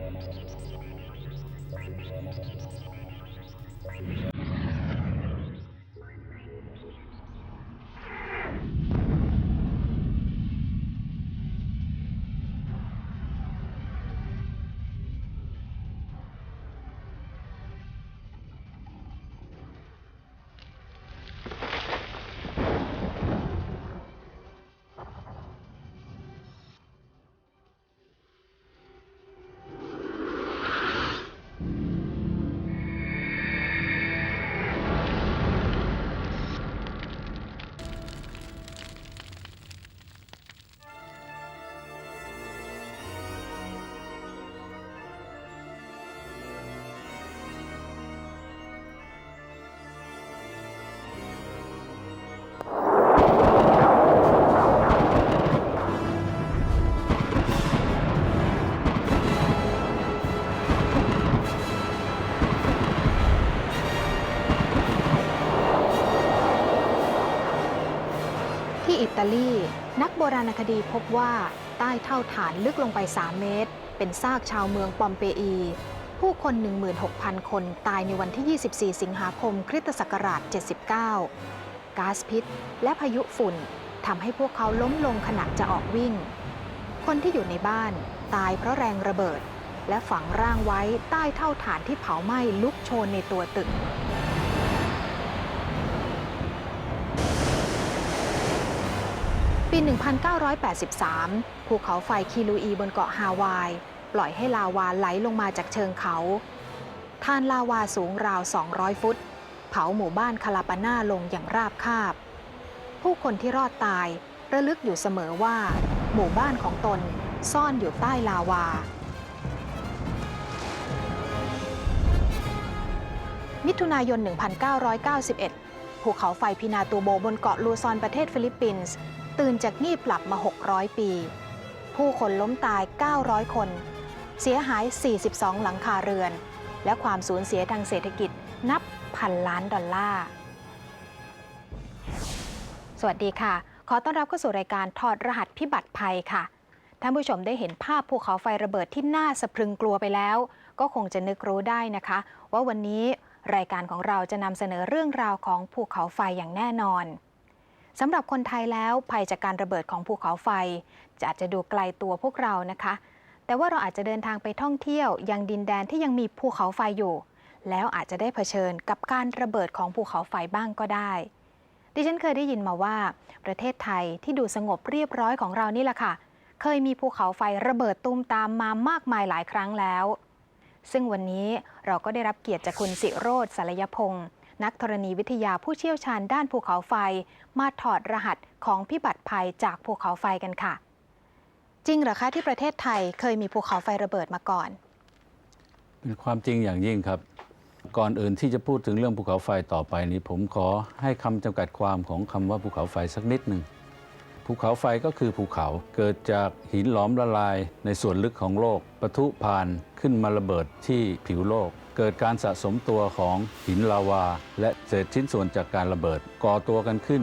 ที่อิ ตาลี นักโบราณคดีพบว่าใต้เท่าฐานลึกลงไป 3 เมตร เป็นซากชาวเมืองปอมเปอี ผู้คน 16,000 คนตายในวันที่ 24 สิงหาคมคริสตศักราช 79 ก๊าซพิษ และพายุฝุ่นทำให้พวกเขาล้มลงขณะจะออกวิ่ง คนที่อยู่ในบ้านตายเพราะแรงระเบิด และฝังร่างไว้ใต้เท่าฐานที่เผาไหม้ลุกโชนในตัวตึก 1983 ภูเขาไฟคิลูอีบนเกาะฮาวาย ปล่อยให้ลาวาไหลลงมาจากเชิงเขาทานลาวาสูงราว 200 ฟุต เผาหมู่บ้านคาลาปาน่าลงอย่างราบคาบ ผู้คนที่รอดตายระลึกอยู่เสมอว่า หมู่บ้านของตนซ่อนอยู่ใต้ลาวา มิถุนายน 1991 ภูเขาไฟพินาตูโบบนเกาะลูซอนประเทศฟิลิปปินส์ ตื่นจากงีบหลับมา 600 ปี ผู้คนล้มตาย 900 คน เสียหาย 42 หลังคาเรือน และความสูญเสียทางเศรษฐกิจนับพันล้านดอลลาร์ สวัสดีค่ะ ขอต้อนรับเข้าสู่รายการถอดรหัสพิบัติภัยค่ะ ท่านผู้ชมได้เห็นภาพภูเขาไฟระเบิดที่น่าสะพรึงกลัวไปแล้ว ก็คงจะนึกรู้ได้นะคะ ว่าวันนี้รายการของเราจะนำเสนอเรื่องราวของภูเขาไฟอย่างแน่นอน สำหรับคนไทยแล้วภัยจากการระเบิดของภูเขาไฟจะอาจจะดูไกลตัวพวกเรานะคะ แต่ว่าเราอาจจะเดินทางไปท่องเที่ยว ยังดินแดนที่ยังมีภูเขาไฟอยู่ แล้วอาจจะได้เผชิญกับการระเบิดของภูเขาไฟบ้างก็ได้ ดิฉันเคยได้ยินมาว่า ประเทศไทยที่ดูสงบเรียบร้อยของเรานี่แหละค่ะ เคยมีภูเขาไฟระเบิดตูมตามมามากมายหลายครั้งแล้ว ซึ่งวันนี้เราก็ได้รับเกียรติจากคุณสิโรธสารยพงศ์ นักธรณีวิทยาผู้เชี่ยวชาญด้านภูเขาไฟ มาถอดรหัสของพิบัติภัยจากภูเขาไฟกันค่ะ จริงเหรอคะที่ประเทศไทยเคยมีภูเขาไฟระเบิดมาก่อน เป็นความจริงอย่างยิ่งครับ ก่อนอื่นที่จะพูดถึงเรื่องภูเขาไฟต่อไปนี้ผมขอให้คำจำกัดความของคำว่าภูเขาไฟสักนิดหนึ่งภูเขาไฟก็คือภูเขาเกิดจากหินหลอมละลายในส่วนลึกของโลกปะทุผ่านขึ้นมาระเบิดที่ผิวโลก เกิดการสะสมตัวของหินลาวา และเศษชิ้นส่วนจากการระเบิด ก่อตัวกันขึ้น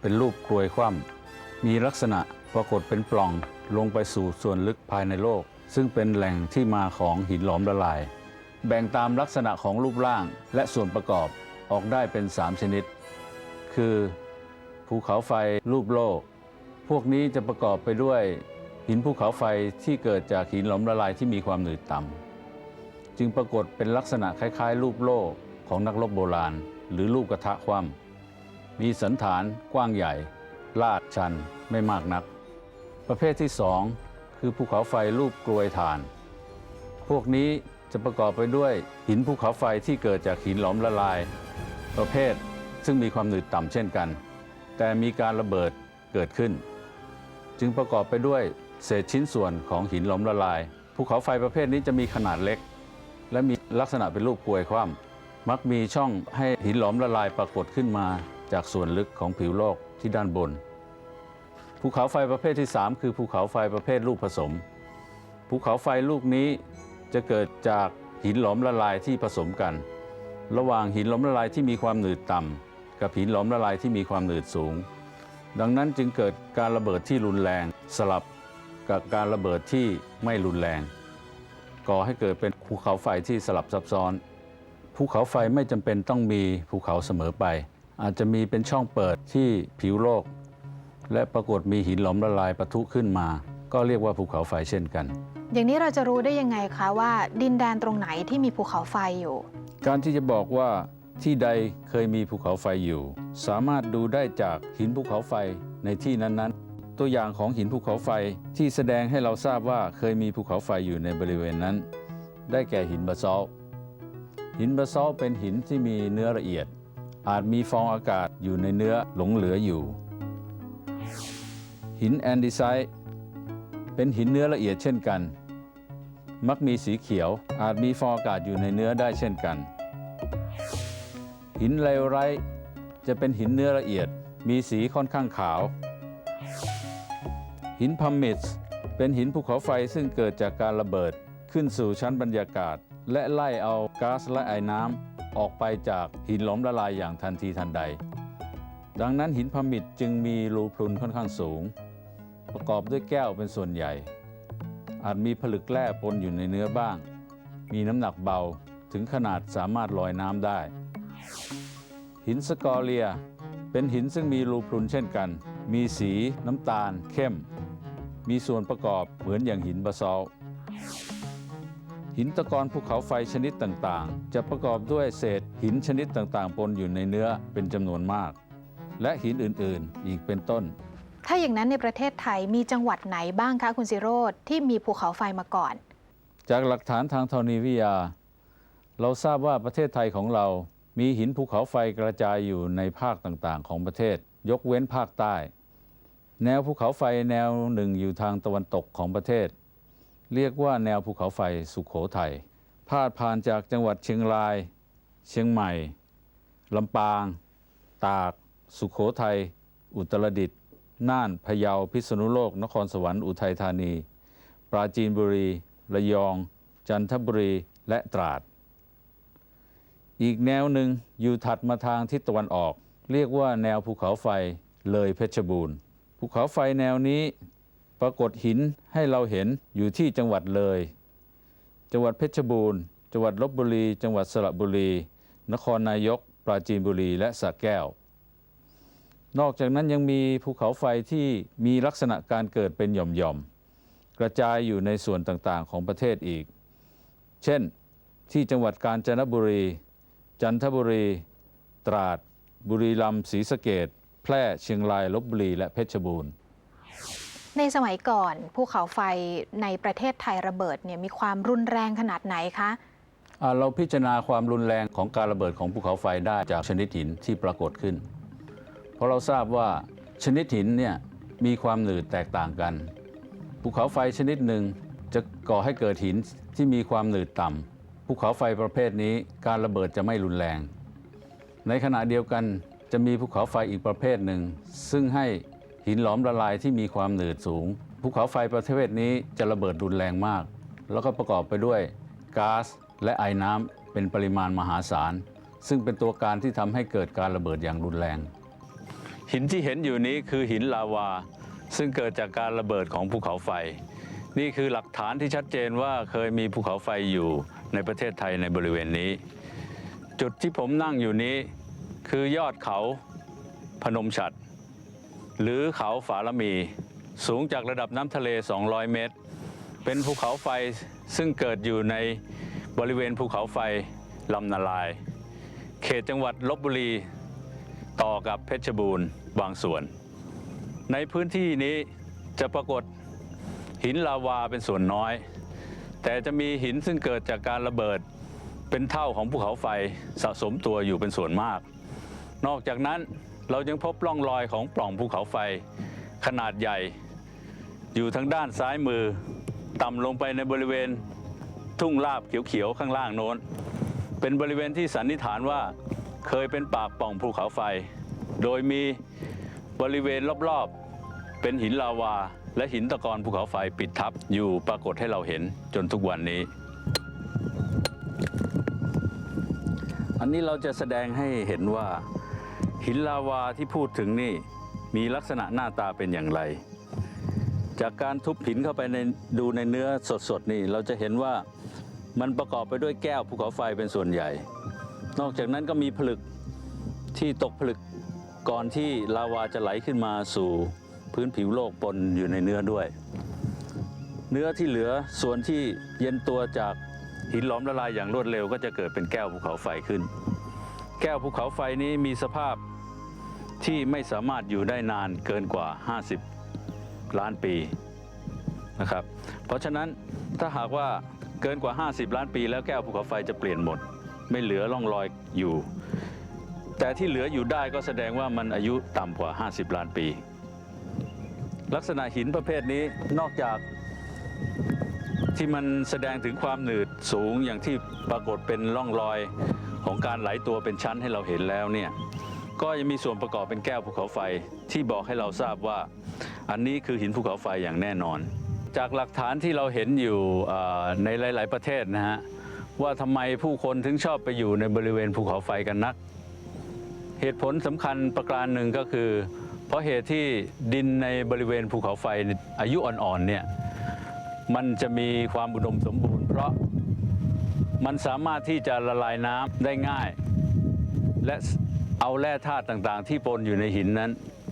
เป็นรูปกรวยคว่ำมีลักษณะปรากฏเป็นปล่องลงไปสู่ส่วนลึกภายในโลก ซึ่งเป็นแหล่งที่มาของหินหลอมละลาย แบ่งตามลักษณะของรูปร่างและส่วนประกอบออกได้เป็น 3 ชนิด คือภูเขาไฟรูปโลก พวกนี้จะประกอบไปด้วยหินภูเขาไฟที่เกิดจากหินหลอมละลายที่มีความหนืดต่ำ จึงปรากฏเป็นลักษณะคล้ายๆ รูปโลกของนักรบโบราณ หรือรูปกระทะคว่ำมีสันฐานกว้างใหญ่ ลาดชันไม่มากนัก ประเภทที่ 2 คือภูเขาไฟรูปกลวยถ่าน พวกนี้จะประกอบไปด้วยหินภูเขาไฟที่เกิดจากหินหลอมละลาย ประเภทซึ่งมีความหนืดต่ำเช่นกัน แต่มีการระเบิดเกิดขึ้น จึงประกอบไปด้วยเศษชิ้นส่วนของหินหลอมละลาย ภูเขาไฟประเภทนี้จะมีขนาดเล็ก และมีลักษณะเป็นรูปกลวยคว่ำมักมีช่องให้หินหลอมละลายปรากฏขึ้นมาจากส่วนลึกของผิวโลกที่ด้านบน ภูเขาไฟประเภทที่ 3 คือภูเขาไฟประเภทลูกผสม ภูเขาไฟลูกนี้จะเกิดจากหินหลอมละลายที่ผสมกัน ระหว่างหินหลอมละลายที่มีความหนืดต่ำกับหินหลอมละลายที่มีความหนืดสูง ดังนั้นจึงเกิดการระเบิดที่รุนแรงสลับกับการระเบิดที่ไม่รุนแรง ก่อให้เกิดเป็น ภูเขาไฟที่สลับซับซ้อน ภูเขาไฟไม่จำเป็นต้องมีภูเขาเสมอไป อาจจะมีเป็นช่องเปิดที่ผิวโลก และปรากฏมีหินหลอมละลายปะทุขึ้นมา ก็เรียกว่าภูเขาไฟเช่นกัน อย่างนี้เราจะรู้ได้ยังไงคะว่า ดินแดนตรงไหนที่มีภูเขาไฟอยู่ การที่จะบอกว่าที่ใดเคยมีภูเขาไฟอยู่ สามารถดูได้จากหินภูเขาไฟในที่นั้นๆ ตัวอย่างของหินภูเขาไฟที่แสดงให้เราทราบว่าเคยมีภูเขาไฟอยู่ในบริเวณนั้น ได้แก่หินบาซอลหินบาซอลเป็นหินที่มีเนื้อละเอียด อาจมีฟองอากาศอยู่ในเนื้อหลงเหลืออยู่ หินแอนดิไซต์เป็นหินเนื้อละเอียดเช่นกัน มักมีสีเขียวอาจมีฟองอากาศอยู่ในเนื้อได้เช่นกัน หินไลโอไรต์จะเป็นหินเนื้อละเอียด มีสีค่อนข้างขาว หินพัมมิสเป็นหินภูเขาไฟซึ่งเกิดจากการระเบิด ขึ้นสู่ชั้นบรรยากาศ และไล่เอาก๊าซและไอน้ำออกไปจากหินหลอมละลายอย่างทันทีทันใด ดังนั้นหินพมิดจึงมีรูพรุนค่อนข้างสูง ประกอบด้วยแก้วเป็นส่วนใหญ่ อาจมีผลึกแร่ปนอยู่ในเนื้อบ้าง มีน้ำหนักเบาถึงขนาดสามารถลอยน้ำได้ หินสกอเรีย เป็นหินซึ่งมีรูพรุนเช่นกัน มีสีน้ำตาลเข้ม มีส่วนประกอบเหมือนอย่างหินบาซอล หินตะกอนภูเขาไฟชนิดต่างๆ จะประกอบด้วยเศษหินชนิดต่างๆ ปนอยู่ในเนื้อเป็นจำนวนมาก และหินอื่นๆ อีกเป็นต้น ถ้าอย่างนั้นในประเทศไทยมีจังหวัดไหนบ้างคะคุณสิโรธที่มีภูเขาไฟมาก่อน จากหลักฐานทางธรณีวิทยา เราทราบว่าประเทศไทยของเรา มีหินภูเขาไฟกระจายอยู่ในภาคต่างๆ ของประเทศ ยกเว้นภาคใต้ แนวภูเขาไฟแนวหนึ่งอยู่ทางตะวันตกของประเทศ เรียกว่าแนวภูเขาไฟสุขโขทัยพาดผ่านจากจังหวัดเชียงราย เชียงใหม่ ลำปาง ตาก สุขโขทัย อุตรดิตถ์ น่าน พะเยา พิษณุโลก นครสวรรค์ อุทัยธานี ปราจีนบุรี ระยอง จันทบุรี และตราด อีกแนวหนึ่งอยู่ถัดมาทางทิศตะวันออก เรียกว่าแนวภูเขาไฟเลยเพชรบูรณ์ ภูเขาไฟแนวนี้ ปรากฏหินให้เราเห็นอยู่ที่จังหวัดเลย จังหวัดเพชรบูรณ์ จังหวัดลบบุรี จังหวัดสระบุรี นครนายก ปราจีนบุรี และสระแก้ว นอกจากนั้นยังมีภูเขาไฟที่มีลักษณะการเกิดเป็นหย่อมๆ กระจายอยู่ในส่วนต่างๆของประเทศอีก เช่น ที่จังหวัดกาญจนบุรี จันทบุรี ตราด บุรีรัมย์ศรีสะเกดแพร่ เชียงราย ลบบุรี และเพชรบูรณ์ ในสมัยก่อนภูเขาไฟในประเทศไทยระเบิดเนี่ยมีความรุนแรงขนาดไหนคะเราพิจารณาความรุนแรงของการระเบิดของภูเขาไฟได้จากชนิดหินที่ปรากฏขึ้น เพราะเราทราบว่าชนิดหินเนี่ยมีความหนืดแตกต่างกัน ภูเขาไฟชนิดหนึ่งจะก่อให้เกิดหินที่มีความหนืดต่ำภูเขาไฟประเภทนี้การระเบิดจะไม่รุนแรง ในขณะเดียวกันจะมีภูเขาไฟอีกประเภทหนึ่ง ซึ่งให้ หินหลอมละลายที่มีความหนืดสูงภูเขาไฟประเภทนี้จะระเบิดรุนแรงมาก แล้วก็ประกอบไปด้วยก๊าซและไอน้ำเป็นปริมาณมหาศาล ซึ่งเป็นตัวการที่ทำให้เกิดการระเบิดอย่างรุนแรง หินที่เห็นอยู่นี้คือหินลาวา ซึ่งเกิดจากการระเบิดของภูเขาไฟ นี่คือหลักฐานที่ชัดเจนว่าเคยมีภูเขาไฟอยู่ในประเทศไทยในบริเวณนี้ จุดที่ผมนั่งอยู่นี้คือยอดเขาพนมฉัตร หรือเขาฝาละมี สูงจากระดับน้ำทะเล 200 เมตร เป็นภูเขาไฟซึ่งเกิดอยู่ในบริเวณภูเขาไฟลำนาลาย เขตจังหวัดลบบุรี ต่อกับเพชรบูรณ์บางส่วน ในพื้นที่นี้จะปรากฏหินลาวาเป็นส่วนน้อย แต่จะมีหินซึ่งเกิดจากการระเบิดเป็นเท่าของภูเขาไฟสะสมตัวอยู่เป็นส่วนมาก นอกจากนั้น เรายังพบร่องรอยของปล่องภูเขาไฟขนาดใหญ่ อยู่ทางด้านซ้ายมือ ต่ำลงไปในบริเวณทุ่งราบเขียวๆข้างล่างโน้น เป็นบริเวณที่สันนิษฐานว่าเคยเป็นปากปล่องภูเขาไฟ โดยมีบริเวณรอบๆ เป็นหินลาวา และหินตะกอนภูเขาไฟปิดทับอยู่ปรากฏให้เราเห็นจนทุกวันนี้ อันนี้เราจะแสดงให้เห็นว่า หินลาวาที่พูดถึงนี่มีลักษณะหน้าตาเป็นอย่างไร จากการทุบหินเข้าไปในดูในเนื้อสดๆนี่เราจะเห็นว่ามันประกอบไปด้วยแก้วภูเขาไฟเป็นส่วนใหญ่ นอกจากนั้นก็มีผลึกที่ตกผลึกก่อนที่ลาวาจะไหลขึ้นมาสู่พื้นผิวโลกปนอยู่ในเนื้อด้วย เนื้อที่เหลือส่วนที่เย็นตัวจากหินหลอมละลายอย่างรวดเร็ว ก็จะเกิดเป็นแก้วภูเขาไฟขึ้น แก้วภูเขาไฟนี้มีสภาพ ที่ไม่สามารถอยู่ได้นานเกินกว่า 50 ล้านปีนะครับ เพราะฉะนั้นถ้าหากว่าเกินกว่า 50 ล้านปี แล้วแก้วภูเขาไฟจะเปลี่ยนหมด ไม่เหลือร่องรอยอยู่ แต่ที่เหลืออยู่ได้ก็แสดงว่ามันอายุต่ำกว่า 50 ล้านปี ลักษณะหินประเภทนี้นอกจากที่มันแสดงถึงความหนืดสูงอย่างที่ปรากฏเป็นร่องรอยของการไหลตัวเป็นชั้นให้เราเห็นแล้วเนี่ย ก็ยังมีส่วนประกอบเป็นแก้วภูเขาไฟที่บอกให้เราทราบว่า อันนี้คือหินภูเขาไฟอย่างแน่นอน จากหลักฐานที่เราเห็นอยู่ในหลาย ๆ ประเทศนะฮะว่าทำไมผู้คนถึงชอบไปอยู่ในบริเวณภูเขาไฟกันนัก เหตุผลสำคัญประการหนึ่งก็คือ เพราะเหตุที่ดินในบริเวณภูเขาไฟอายุอ่อนๆเนี่ยมันจะมีความอุดมสมบูรณ์ เพราะมันสามารถที่จะละลายน้ำได้ง่าย และ เอาแร่ธาตุต่างๆ ที่ปนอยู่ในหินนั้น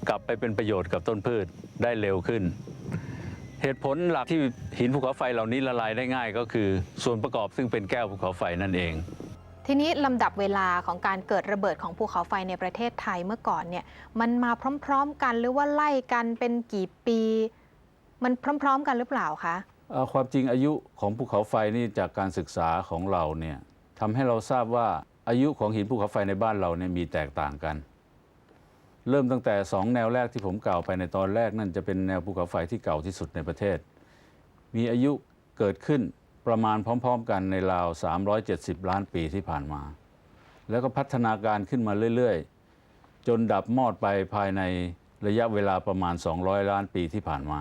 กลับไปเป็นประโยชน์กับต้นพืชได้เร็วขึ้น เหตุผลหลักที่หินภูเขาไฟเหล่านี้ละลายได้ง่ายก็คือ ส่วนประกอบซึ่งเป็นแก้วภูเขาไฟนั่นเอง ทีนี้ลำดับเวลาของการเกิดระเบิดของภูเขาไฟในประเทศไทยเมื่อก่อนเนี่ยมันมาพร้อมๆกันหรือว่าไล่กันเป็นกี่ปี มันพร้อม ๆ กันหรือเปล่าคะเอ่อความจริงอายุของภูเขาไฟนี่จากการศึกษาของเราเนี่ยทำให้เราทราบว่า อายุของหินภูเขาไฟในบ้านเราเนี่ยมีแตกต่างกัน เริ่มตั้งแต่ 2 แนวแรกที่ผมกล่าวไปในตอนแรกนั่นจะเป็นแนวภูเขาไฟที่เก่าที่สุดในประเทศ มีอายุเกิดขึ้นประมาณพร้อม ๆ กันในราว 370 ล้านปีที่ผ่านมา แล้วก็พัฒนาการขึ้นมาเรื่อยๆ จนดับมอดไปภายในระยะเวลาประมาณ 200 ล้านปีที่ผ่านมา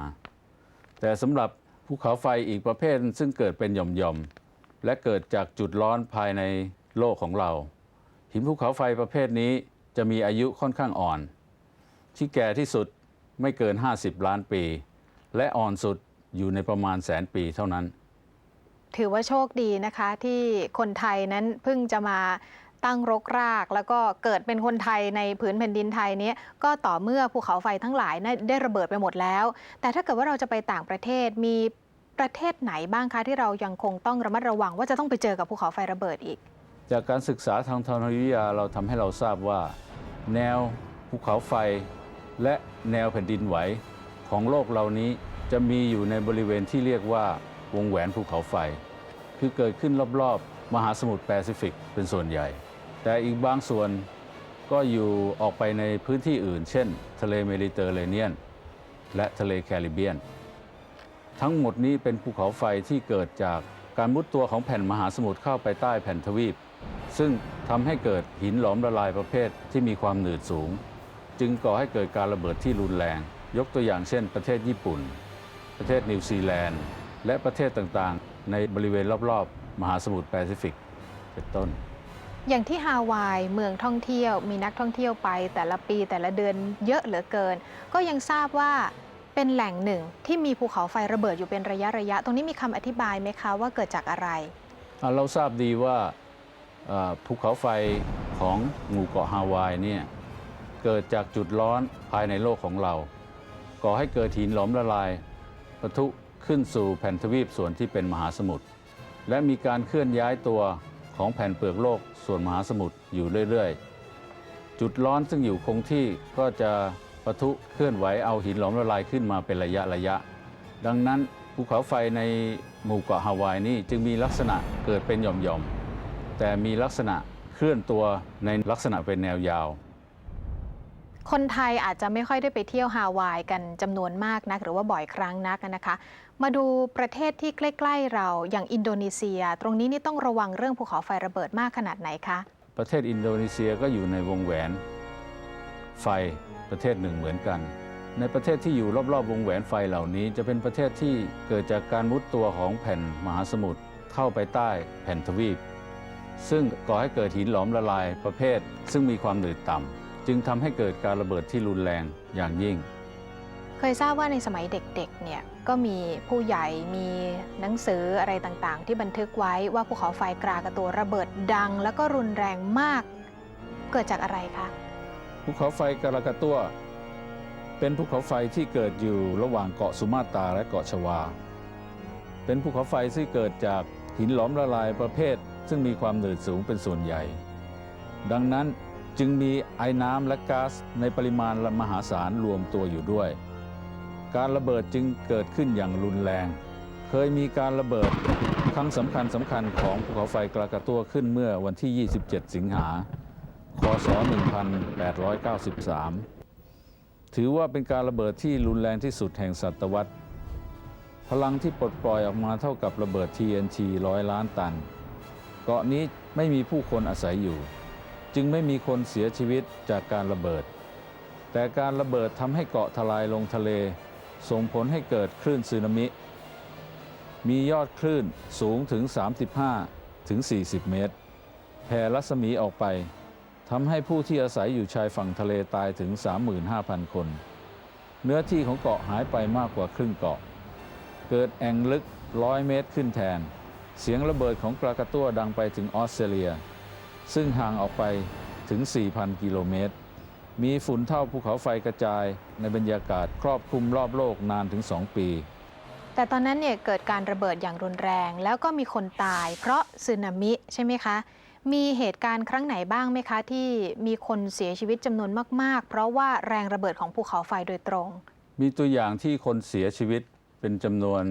แต่สำหรับภูเขาไฟอีกประเภทซึ่งเกิดเป็นหย่อมๆและเกิดจากจุดร้อนภายใน โลกของเรา หินภูเขาไฟประเภทนี้จะมีอายุค่อนข้างอ่อน ที่แก่ที่สุดไม่เกิน 50 ล้านปี และอ่อนสุดอยู่ในประมาณแสนปีเท่านั้น ถือว่าโชคดีนะคะที่คนไทยนั้นเพิ่งจะมาตั้งรกราก แล้วก็เกิดเป็นคนไทยในผืนแผ่นดินไทยนี้ก็ต่อเมื่อภูเขาไฟทั้งหลายนะได้ระเบิดไปหมดแล้ว แต่ถ้าเกิดว่าเราจะไปต่างประเทศมีประเทศไหนบ้างคะที่เรายังคงต้องระมัดระวังว่าจะต้องไปเจอกับภูเขาไฟระเบิดอีก จากการศึกษาทางธรณีวิทยาเราทำให้เราทราบว่า แนวภูเขาไฟ และแนวแผ่นดินไหว ของโลกเหล่านี้จะมีอยู่ในบริเวณที่เรียกว่าวงแหวนภูเขาไฟ คือเกิดขึ้นรอบๆ มหาสมุทรแปซิฟิกเป็นส่วนใหญ่ แต่อีกบางส่วนก็อยู่ออกไปในพื้นที่อื่น เช่น ทะเลเมดิเตอร์เรเนียน และทะเลแคริบเบียน ทั้งหมดนี้เป็นภูเขาไฟที่เกิดจากการมุดตัวของแผ่นมหาสมุทรเข้าไปใต้แผ่นทวีป ซึ่งทำให้เกิดหินหลอมละลายประเภทที่มีความหนืดสูง จึงก่อให้เกิดการระเบิดที่รุนแรง ยกตัวอย่างเช่น ประเทศญี่ปุ่น ประเทศนิวซีแลนด์ และประเทศต่างๆ ในบริเวณรอบๆ มหาสมุทรแปซิฟิกเป็นต้น อย่างที่ฮาวายเมืองท่องเที่ยว มีนักท่องเที่ยวไปแต่ละปีแต่ละเดือนเยอะเหลือเกิน ก็ยังทราบว่าเป็นแหล่งหนึ่งที่มีภูเขาไฟระเบิดอยู่เป็นระยะระยะ ตรงนี้มีคำอธิบายไหมคะว่าเกิดจากอะไรอะเราทราบดีว่าเอ่อ ภูเขาไฟของหมู่เกาะฮาวายเนี่ยเกิดจากจุดร้อนภายในโลกของเรา ก่อให้เกิดหินหลอมละลายปะทุขึ้นสู่แผ่นทวีปส่วนที่เป็นมหาสมุทรและมีการเคลื่อนย้ายตัวของแผ่นเปลือกโลกส่วนมหาสมุทรอยู่เรื่อยๆ จุดร้อนซึ่งอยู่คงที่ก็จะปะทุเคลื่อนไหวเอาหินหลอมละลายขึ้นมาเป็นระยะระยะ ดังนั้นภูเขาไฟในหมู่เกาะฮาวายนี่จึงมีลักษณะเกิดเป็นหย่อมๆ แต่มีลักษณะเคลื่อนตัวในลักษณะเป็นแนวยาว คนไทยอาจจะไม่ค่อยได้ไปเที่ยวฮาวายกันจำนวนมากนัก หรือว่าบ่อยครั้งนักนะคะ มาดูประเทศที่ใกล้ ๆ เราอย่างอินโดนีเซีย ตรงนี้นี่ต้องระวังเรื่องภูเขาไฟระเบิดมากขนาดไหนคะประเทศอินโดนีเซียก็อยู่ในวงแหวน ไฟประเทศหนึ่งเหมือนกัน ในประเทศที่อยู่รอบๆ วงแหวนไฟเหล่านี้ จะเป็นประเทศที่เกิดจากการมุดตัวของแผ่นมหาสมุทรเข้าไปใต้แผ่นทวีป ซึ่งก่อให้เกิดหินหลอมละลายประเภท ซึ่งมีความหนืดต่ำจึงทำให้เกิดการระเบิดที่รุนแรงอย่างยิ่ง เคยทราบว่าในสมัยเด็กๆเนี่ยก็มีผู้ใหญ่มีหนังสืออะไรต่างๆ ที่บันทึกไว้ว่าภูเขาไฟกรากระตัวระเบิดดัง แล้วก็รุนแรงมาก เกิดจากอะไรคะภูเขาไฟกาลากาตัว เป็นภูเขาไฟที่เกิดอยู่ระหว่างเกาะสุมาตราและเกาะชวา เป็นภูเขาไฟที่เกิดจากหินหลอมละลายประเภท ซึ่งมีความหนืดสูงเป็นส่วนใหญ่ ดังนั้นจึงมีไอน้ำและก๊าซในปริมาณมหาศาลรวมตัวอยู่ด้วย การระเบิดจึงเกิดขึ้นอย่างรุนแรง เคยมีการระเบิดครั้งสำคัญสำคัญของภูเขาไฟกรากาตัวขึ้นเมื่อวันที่ 27 สิงหา คศ 1893 ถือว่าเป็นการระเบิดที่รุนแรงที่สุดแห่งศตวรรษ พลังที่ปลดปล่อยออกมาเท่ากับระเบิด TNT ร้อยล้านตัน เกาะนี้ไม่มีผู้คนอาศัยอยู่ จึงไม่มีคนเสียชีวิตจากการระเบิด แต่การระเบิดทำให้เกาะทลายลงทะเล ส่งผลให้เกิดคลื่นสึนามิ มียอดคลื่นสูงถึง 35 ถึง 40 เมตร แผ่รัศมีออกไปทำให้ผู้ที่อาศัยอยู่ชายฝั่งทะเลตายถึง 35,000 คน เนื้อที่ของเกาะหายไปมากกว่าครึ่งเกาะ เกิดแอ่งลึกร้อยเมตรขึ้นแทน เสียงระเบิดของกรากาตัวดังไปถึงออสเตรเลีย ซึ่งห่างออกไปถึง 4,000 กิโลเมตร มีฝุ่นเท่าภูเขาไฟกระจายในบรรยากาศครอบคลุมรอบโลกนานถึง 2 ปี แต่ตอนนั้นเนี่ยเกิดการระเบิดอย่างรุนแรง แล้วก็มีคนตาย เพราะสึนามิใช่ไหมคะ มีเหตุการณ์ครั้งไหนบ้างไหมคะ ที่มีคนเสียชีวิตจำนวนมาก ๆ เพราะว่าแรงระเบิดของภูเขาไฟโดยตรง มีตัวอย่างที่คนเสียชีวิตเป็นจำนวน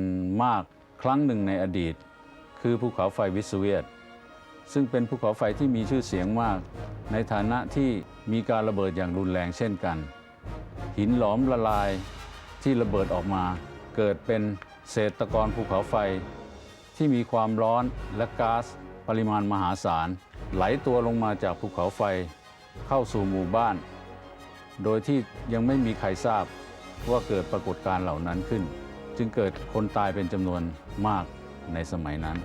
มากครั้งหนึ่งในอดีต คือภูเขาไฟวิสเวียตซึ่งเป็นภูเขาไฟที่มีชื่อเสียงมาก ในฐานะที่มีการระเบิดอย่างรุนแรงเช่นกัน หินหลอมละลายที่ระเบิดออกมา เกิดเป็นเศษตะกอนภูเขาไฟ ที่มีความร้อนและก๊าซปริมาณมหาศาล ไหลตัวลงมาจากภูเขาไฟ เข้าสู่หมู่บ้าน โดยที่ยังไม่มีใครทราบว่าเกิดปรากฏการณ์เหล่านั้นขึ้น จึงเกิดคนตายเป็นจำนวนมาก ในสมัยนั้น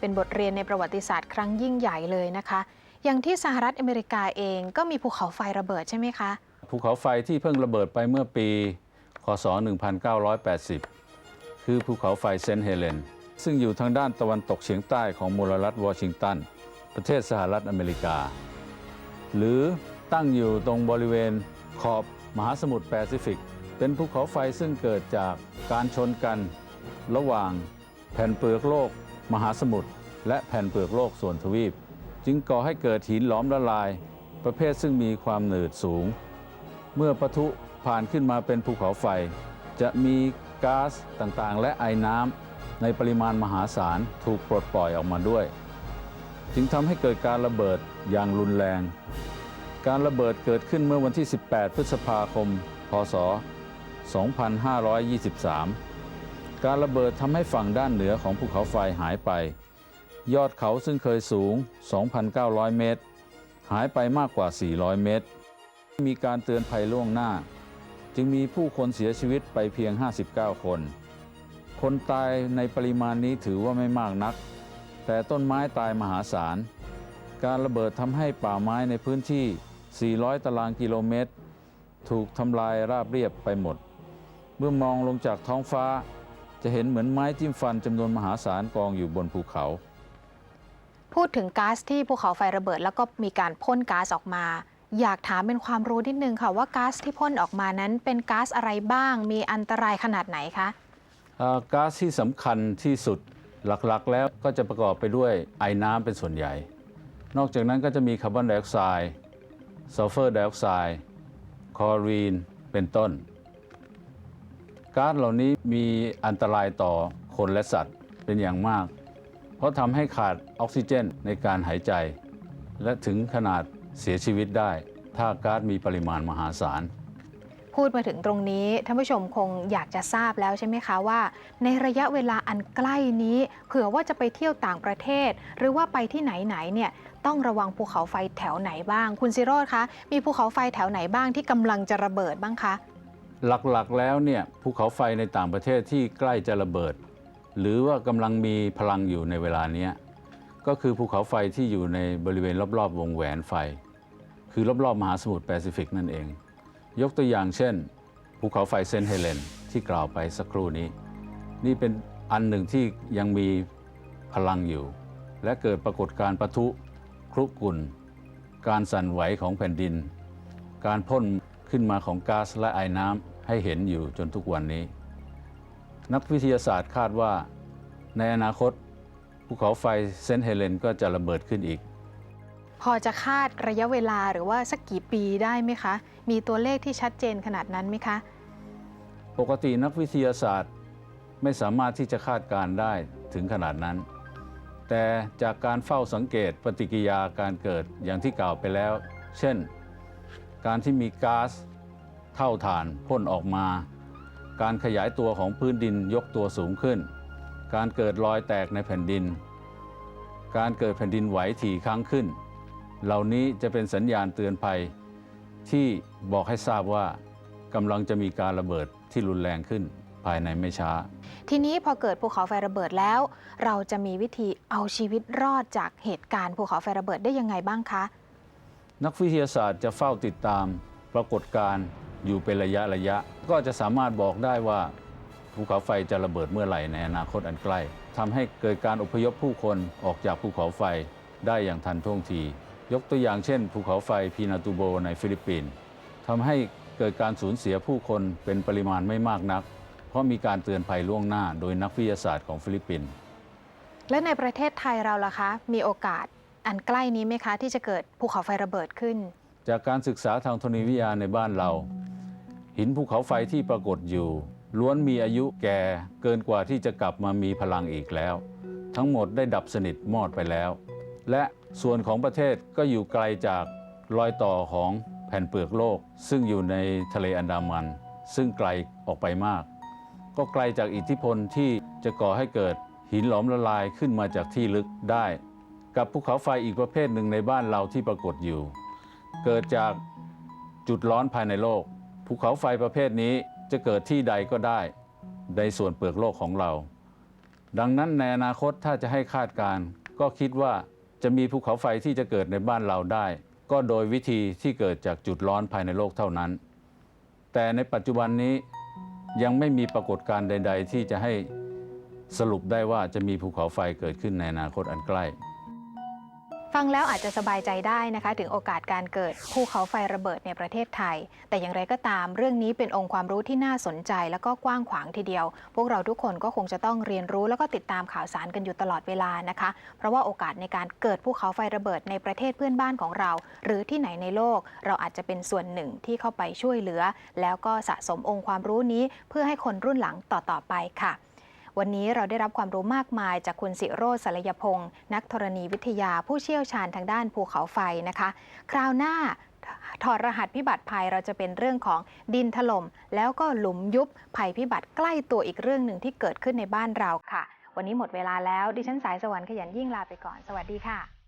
เป็นบทเรียนในประวัติศาสตร์ครั้งยิ่งใหญ่เลยนะคะ อย่างที่สหรัฐอเมริกาเองก็มีภูเขาไฟระเบิดใช่ไหมคะ ภูเขาไฟที่เพิ่งระเบิดไปเมื่อปี คศ 1980 คือภูเขาไฟเซนต์เฮเลน ซึ่งอยู่ทางด้านตะวันตกเฉียงใต้ของมลรัฐวอชิงตัน ประเทศสหรัฐอเมริกา หรือตั้งอยู่ตรงบริเวณขอบมหาสมุทรแปซิฟิก เป็นภูเขาไฟซึ่งเกิดจากการชนกันระหว่าง แผ่นเปลือกโลก มหาสมุทรและแผ่นเปลือกโลกส่วนทวีป จึงก่อให้เกิดหินหลอมละลาย ประเภทซึ่งมีความหนืดสูง เมื่อปะทุผ่านขึ้นมาเป็นภูเขาไฟ จะมีก๊าซต่างๆ และไอน้ำในปริมาณมหาศาลถูกปลดปล่อยออกมาด้วย จึงทำให้เกิดการระเบิดอย่างรุนแรง การระเบิดเกิดขึ้นเมื่อวันที่ 18 พฤษภาคม พศ 2523 การระเบิดทำให้ฝั่งด้านเหนือของภูเขาไฟหายไป ยอดเขาซึ่งเคยสูง 2,900 เมตร หายไปมากกว่า 400 เมตร มีการเตือนภัยล่วงหน้า จึงมีผู้คนเสียชีวิตไปเพียง 59 คน คนตายในปริมาณนี้ถือว่าไม่มากนัก แต่ต้นไม้ตายมหาศาล การระเบิดทำให้ป่าไม้ในพื้นที่ 400 ตารางกิโลเมตร ถูกทำลายราบเรียบไปหมด เมื่อมองลงจากท้องฟ้า จะเห็นเหมือนไม้จิ้มฟันจำนวนมหาศาลกองอยู่บนภูเขา พูดถึงก๊าซที่ภูเขาไฟระเบิด แล้วก็มีการพ่นก๊าซออกมา อยากถามเป็นความรู้นิดนึงค่ะว่าก๊าซที่พ่นออกมานั้นเป็นก๊าซอะไรบ้าง มีอันตรายขนาดไหนคะก๊าซที่สำคัญที่สุดหลักๆ แล้วก็จะประกอบไปด้วยไอน้ำเป็นส่วนใหญ่ นอกจากนั้นก็จะมีคาร์บอนไดออกไซด์ซัลเฟอร์ไดออกไซด์คลอรีนเป็นต้น ก๊าซเหล่านี้มีอันตรายต่อคนและสัตว์เป็นอย่างมาก เพราะทำให้ขาดออกซิเจนในการหายใจ และถึงขนาดเสียชีวิตได้ ถ้าก๊าซมีปริมาณมหาศาลพูดมาถึงตรงนี้ท่านผู้ชมคงอยากจะทราบแล้วใช่ไหมคะว่า ในระยะเวลาอันใกล้นี้ เผื่อว่าจะไปเที่ยวต่างประเทศ หรือว่าไปที่ไหนๆเนี่ยต้องระวังภูเขาไฟแถวไหนบ้าง คุณซิโรธคะมีภูเขาไฟแถวไหนบ้างที่กำลังจะระเบิดบ้างคะ หลักๆแล้วเนี่ยภูเขาไฟในต่างประเทศที่ใกล้จะระเบิด หรือว่ากำลังมีพลังอยู่ในเวลานี้ก็คือภูเขาไฟที่อยู่ในบริเวณรอบๆ วงแหวนไฟ คือรอบๆ มหาสมุทรแปซิฟิกนั่นเอง ยกตัวอย่างเช่น ภูเขาไฟเซนเฮเลนที่กล่าวไปสักครู่นี้ นี่เป็นอันหนึ่งที่ยังมีพลังอยู่ และเกิดปรากฏการณ์ปะทุครุกุ่นการสั่นไหวของแผ่นดิน การพ่นขึ้นมาของก๊าซและไอน้ำ ให้เห็นอยู่จนทุกวันนี้ นักวิทยาศาสตร์คาดว่า ในอนาคตภูเขาไฟเซนต์เฮเลนก็จะระเบิดขึ้นอีก พอจะคาดระยะเวลาหรือว่าสักกี่ปีได้ไหมคะ มีตัวเลขที่ชัดเจนขนาดนั้นไหมคะ ปกตินักวิทยาศาสตร์ไม่สามารถที่จะคาดการณ์ได้ถึงขนาดนั้น แต่จากการเฝ้าสังเกตปฏิกิริยาการเกิดอย่างที่กล่าวไปแล้ว เช่น การที่มีก๊าซ เท่าฐานพ่นออกมา การขยายตัวของพื้นดินยกตัวสูงขึ้น การเกิดรอยแตกในแผ่นดิน การเกิดแผ่นดินไหวถี่ครั้งขึ้น เหล่านี้จะเป็นสัญญาณเตือนภัย ที่บอกให้ทราบว่ากำลังจะมีการระเบิดที่รุนแรงขึ้นภายในไม่ช้า ทีนี้พอเกิดภูเขาไฟระเบิดแล้ว เราจะมีวิธีเอาชีวิตรอดจากเหตุการณ์ภูเขาไฟระเบิดได้ยังไงบ้างคะ นักวิทยาศาสตร์จะเฝ้าติดตามปรากฏการณ์ อยู่เป็นระยะระยะ ก็จะสามารถบอกได้ว่าภูเขาไฟจะระเบิดเมื่อไหร่ในอนาคตอันใกล้ทำให้เกิดการอพยพผู้คนออกจากภูเขาไฟได้อย่างทันท่วงที ยกตัวอย่างเช่น ภูเขาไฟพีนาตูโบในฟิลิปปินส์ทำให้เกิดการสูญเสียผู้คนเป็นปริมาณไม่มากนัก เพราะมีการเตือนภัยล่วงหน้าโดยนักวิทยาศาสตร์ของฟิลิปปินส์และในประเทศไทยเราล่ะคะ มีโอกาสอันใกล้นี้ไหมคะ ที่จะเกิดภูเขาไฟระเบิดขึ้น จากการศึกษาทางธรณีวิทยาในบ้านเรา หินภูเขาไฟที่ปรากฏอยู่ ล้วนมีอายุแก่เกินกว่าที่จะกลับมามีพลังอีกแล้ว ทั้งหมดได้ดับสนิทมอดไปแล้ว และส่วนของประเทศก็อยู่ไกลจากรอยต่อของแผ่นเปลือกโลก ซึ่งอยู่ในทะเลอันดามัน ซึ่งไกลออกไปมาก ก็ไกลจากอิทธิพลที่จะก่อให้เกิดหินหลอมละลายขึ้นมาจากที่ลึกได้ กับภูเขาไฟอีกประเภทหนึ่งในบ้านเราที่ปรากฏอยู่ เกิดจากจุดร้อนภายในโลก ภูเขาไฟประเภทนี้จะเกิดที่ใดก็ได้ ในส่วนเปลือกโลกของเรา ดังนั้นในอนาคตถ้าจะให้คาดการณ์ก็คิดว่าจะมีภูเขาไฟที่จะเกิดในบ้านเราได้ ก็โดยวิธีที่เกิดจากจุดร้อนภายในโลกเท่านั้น แต่ในปัจจุบันนี้ยังไม่มีปรากฏการณ์ใด ๆ ที่จะให้สรุปได้ว่าจะมีภูเขาไฟเกิดขึ้นในอนาคตอันใกล้ ฟังแล้วอาจจะสบายใจได้นะคะ ถึงโอกาสการเกิดภูเขาไฟระเบิดในประเทศไทย แต่อย่างไรก็ตามเรื่องนี้เป็นองค์ความรู้ที่น่าสนใจ แล้วก็กว้างขวางทีเดียว พวกเราทุกคนก็คงจะต้องเรียนรู้แล้วก็ติดตามข่าวสารกันอยู่ตลอดเวลานะคะ เพราะว่าโอกาสในการเกิดภูเขาไฟระเบิดในประเทศเพื่อนบ้านของเรา หรือที่ไหนในโลก เราอาจจะเป็นส่วนหนึ่งที่เข้าไปช่วยเหลือ แล้วก็สะสมองค์ความรู้นี้เพื่อให้คนรุ่นหลังต่อๆไปค่ะ วันนี้เราได้รับความรู้มากมายจากคุณสิโรจน์สลยพงศ์นักธรณีวิทยาผู้เชี่ยวชาญทางด้านภูเขาไฟนะคะ คราวหน้าถอดรหัสพิบัติภัยเราจะเป็นเรื่องของดินถล่มแล้วก็หลุมยุบภัยพิบัติใกล้ตัวอีกเรื่องหนึ่งที่เกิดขึ้นในบ้านเราค่ะ วันนี้หมดเวลาแล้วดิฉันสายสวรรค์ขยันยิ่งลาไปก่อน สวัสดีค่ะ